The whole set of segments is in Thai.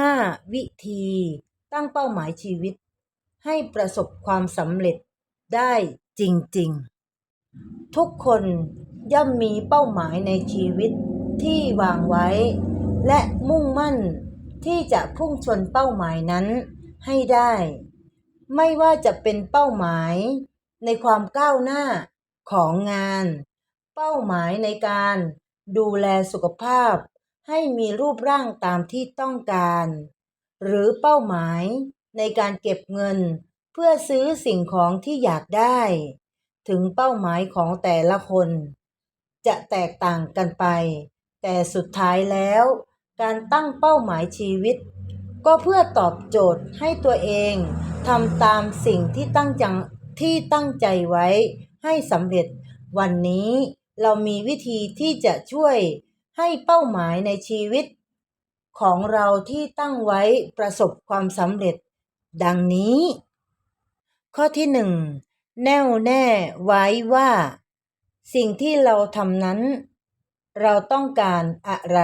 5 วิธีตั้งเป้าหมายชีวิต ให้ประสบความสำเร็จได้จริงๆ ทุกคนย่อมมีเป้าหมายในชีวิตที่วางไว้ และมุ่งมั่นที่จะพุ่งชนเป้าหมายนั้นให้ได้ ไม่ว่าจะเป็นเป้าหมายในความก้าวหน้าของงาน เป้าหมายในการดูแลสุขภาพ ให้มีรูปร่างตามที่ต้องการ หรือเป้าหมายในการเก็บเงินเพื่อซื้อสิ่งของที่อยากได้ ถึงเป้าหมายของแต่ละคน จะแตกต่างกันไป แต่สุดท้ายแล้ว การตั้งเป้าหมายชีวิต ก็เพื่อตอบโจทย์ให้ตัวเองทำตามสิ่งที่ตั้งจังที่ตั้งใจไว้ให้สำเร็จวันนี้เรามีวิธีที่จะช่วย ให้เป้าหมายในชีวิต ของเราที่ตั้งไว้ประสบความสำเร็จ ดังนี้ ข้อที่หนึ่งแน่วแน่ไว้ว่า สิ่งที่เราทำนั้น เราต้องการอะไร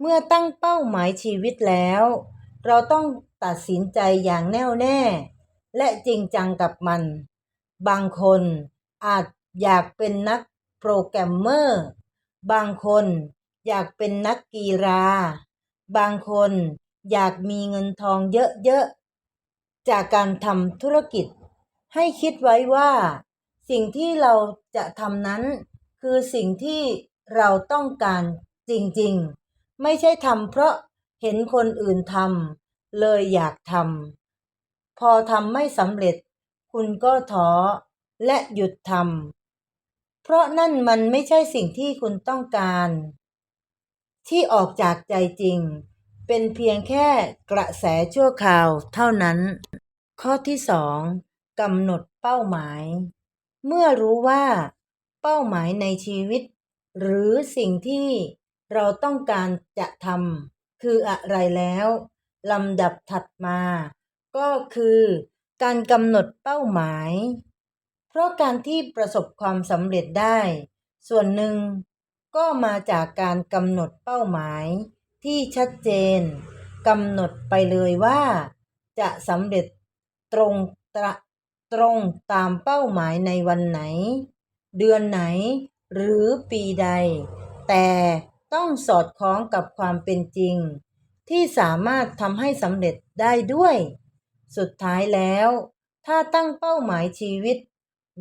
เมื่อตั้งเป้าหมายชีวิตแล้ว เราต้องตัดสินใจอย่างแน่วแน่ และจริงจังกับมัน บางคนอาจอยากเป็นนักโปรแกรมเมอร์ บางคนอยากเป็นนักกีฬา บางคนอยากมีเงินทองเยอะๆ จากการทำธุรกิจ ให้คิดไว้ว่า สิ่งที่เราจะทำนั้น คือสิ่งที่เราต้องการจริงๆ ไม่ใช่ทำเพราะเห็นคนอื่นทำเลยอยากทำพอทำไม่สำเร็จ คุณก็ท้อและหยุดทำ เพราะนั่นมันไม่ใช่สิ่งที่คุณต้องการ ที่ออกจากใจจริง เป็นเพียงแค่กระแสชั่วคราวเท่านั้น ข้อที่สองกำหนดเป้าหมาย เมื่อรู้ว่า เป้าหมายในชีวิต หรือสิ่งที่เราต้องการจะทำคืออะไรแล้วลำดับถัดมา ก็คือการกำหนดเป้าหมาย ราะการที่ประสบความสำเร็จได้ ส่วนหนึ่งก็มาจากการกำหนดเป้าหมาย ที่ชัดเจนกำหนดไปเลยว่า จะสำเร็จตรงตระตรงตามเป้าหมายในวันไหน เดือนไหน หรือปีใด แต่ต้องสอดคล้องกับความเป็นจริง ที่สามารถทำให้สำเร็จได้ด้วย สุดท้ายแล้ว ถ้าตั้งเป้าหมายชีวิต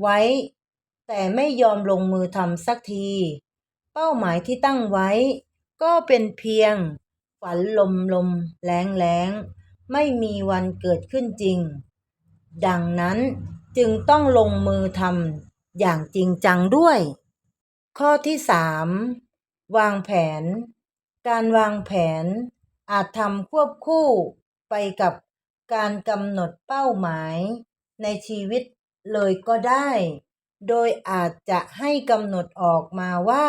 ไว้ แต่ไม่ยอมลงมือทำสักที เป้าหมายที่ตั้งไว้ ก็เป็นเพียง ฝันลมลมแรงแรงไม่มีวันเกิดขึ้นจริง ดังนั้นจึงต้องลงมือทำอย่างจริงจังด้วย ข้อที่สามวางแผน การวางแผน อาจทำควบคู่ไปกับการกำหนดเป้าหมายในชีวิต เลยก็ได้ โดยอาจจะให้กำหนดออกมาว่า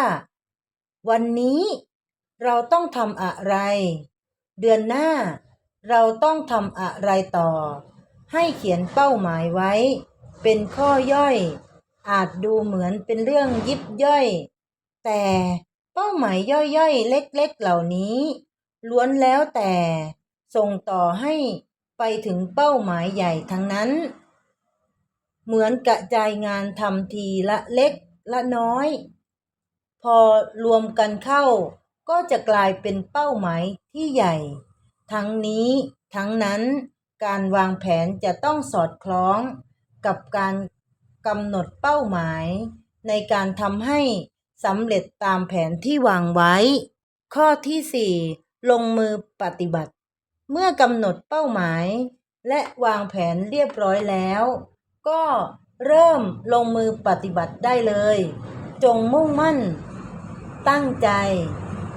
วันนี้เราต้องทำอะไร เดือนหน้าเราต้องทำอะไรต่อ ให้เขียนเป้าหมายไว้ เป็นข้อย่อย อาจดูเหมือนเป็นเรื่องยิบย่อย แต่เป้าหมายย่อยๆ เล็กๆเหล่านี้ ล้วนแล้วแต่ส่งต่อให้ไปถึงเป้าหมายใหญ่ทั้งนั้น เหมือนกระจายงานทำทีละเล็กละน้อย พอรวมกันเข้า ก็จะกลายเป็นเป้าหมายที่ใหญ่ ทั้งนี้ทั้งนั้นการวางแผนจะต้องสอดคล้องกับการกำหนดเป้าหมาย ในการทำให้สำเร็จตามแผนที่วางไว้ ข้อที่สี่ลงมือปฏิบัติ เมื่อกำหนดเป้าหมาย และวางแผนเรียบร้อยแล้ว ก็เริ่มลงมือปฏิบัติได้เลย จงมุ่งมั่น ตั้งใจ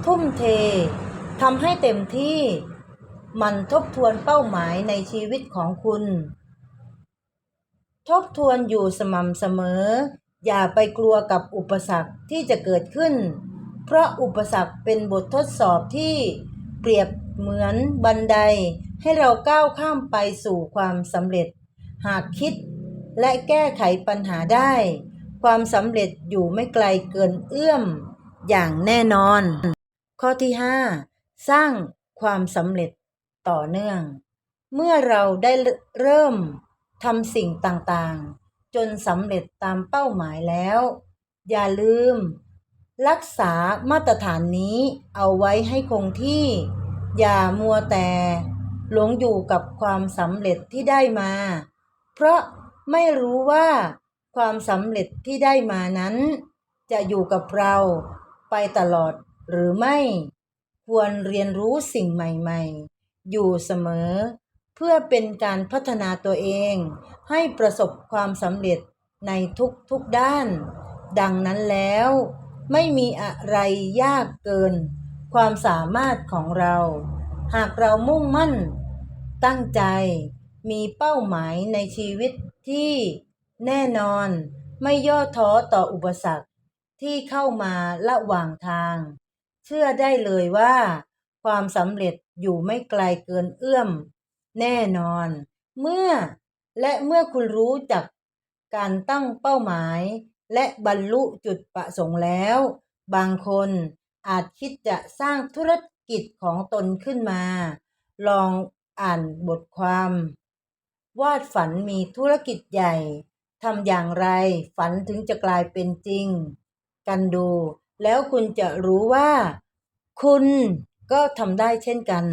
ทุ่มเททำให้เต็มที่ มันทบทวนเป้าหมายในชีวิตของคุณ ทบทวนอยู่สม่ำเสมอ อย่าไปกลัวกับอุปสรรคที่จะเกิดขึ้น เพราะอุปสรรคเป็นบททดสอบที่เปรียบเหมือนบันไดให้เราก้าวข้ามไปสู่ความสำเร็จ หากคิด และแก้ไขปัญหาได้ ความสำเร็จอยู่ไม่ไกลเกินเอื้อมอย่างแน่นอน ข้อที่ 5 สร้างความสำเร็จต่อเนื่อง เมื่อเราได้เริ่มทำสิ่งต่างๆ จนสำเร็จตามเป้าหมายแล้ว อย่าลืม รักษามาตรฐานนี้เอาไว้ให้คงที่ อย่ามัวแต่หลงอยู่กับความสำเร็จที่ได้มา เพราะ ไม่รู้ว่าความสำเร็จที่ได้มานั้น จะอยู่กับเราไปตลอดหรือไม่ ควรเรียนรู้สิ่งใหม่ ๆ อยู่เสมอ เพื่อเป็นการพัฒนาตัวเอง ให้ประสบความสำเร็จในทุกๆด้าน ดังนั้นแล้ว ไม่มีอะไรยากเกิน ความสามารถของเรา หากเรามุ่งมั่น ตั้งใจ มีเป้าหมายในชีวิตที่แน่นอน ไม่ย่อท้อต่ออุปสรรคที่เข้ามาระหว่างทาง เชื่อได้เลยว่า ความสำเร็จอยู่ไม่ไกลเกินเอื้อม แน่นอน เมื่อและเมื่อคุณรู้จักการตั้งเป้าหมาย และบรรลุจุดประสงค์แล้ว บางคนอาจคิดจะสร้างธุรกิจของตนขึ้นมา ลองอ่านบทความ วาดฝันมีธุรกิจใหญ่ทำอย่างไร ฝันถึงจะกลายเป็นจริง กันดู แล้วคุณจะรู้ว่า คุณก็ทำได้เช่นกัน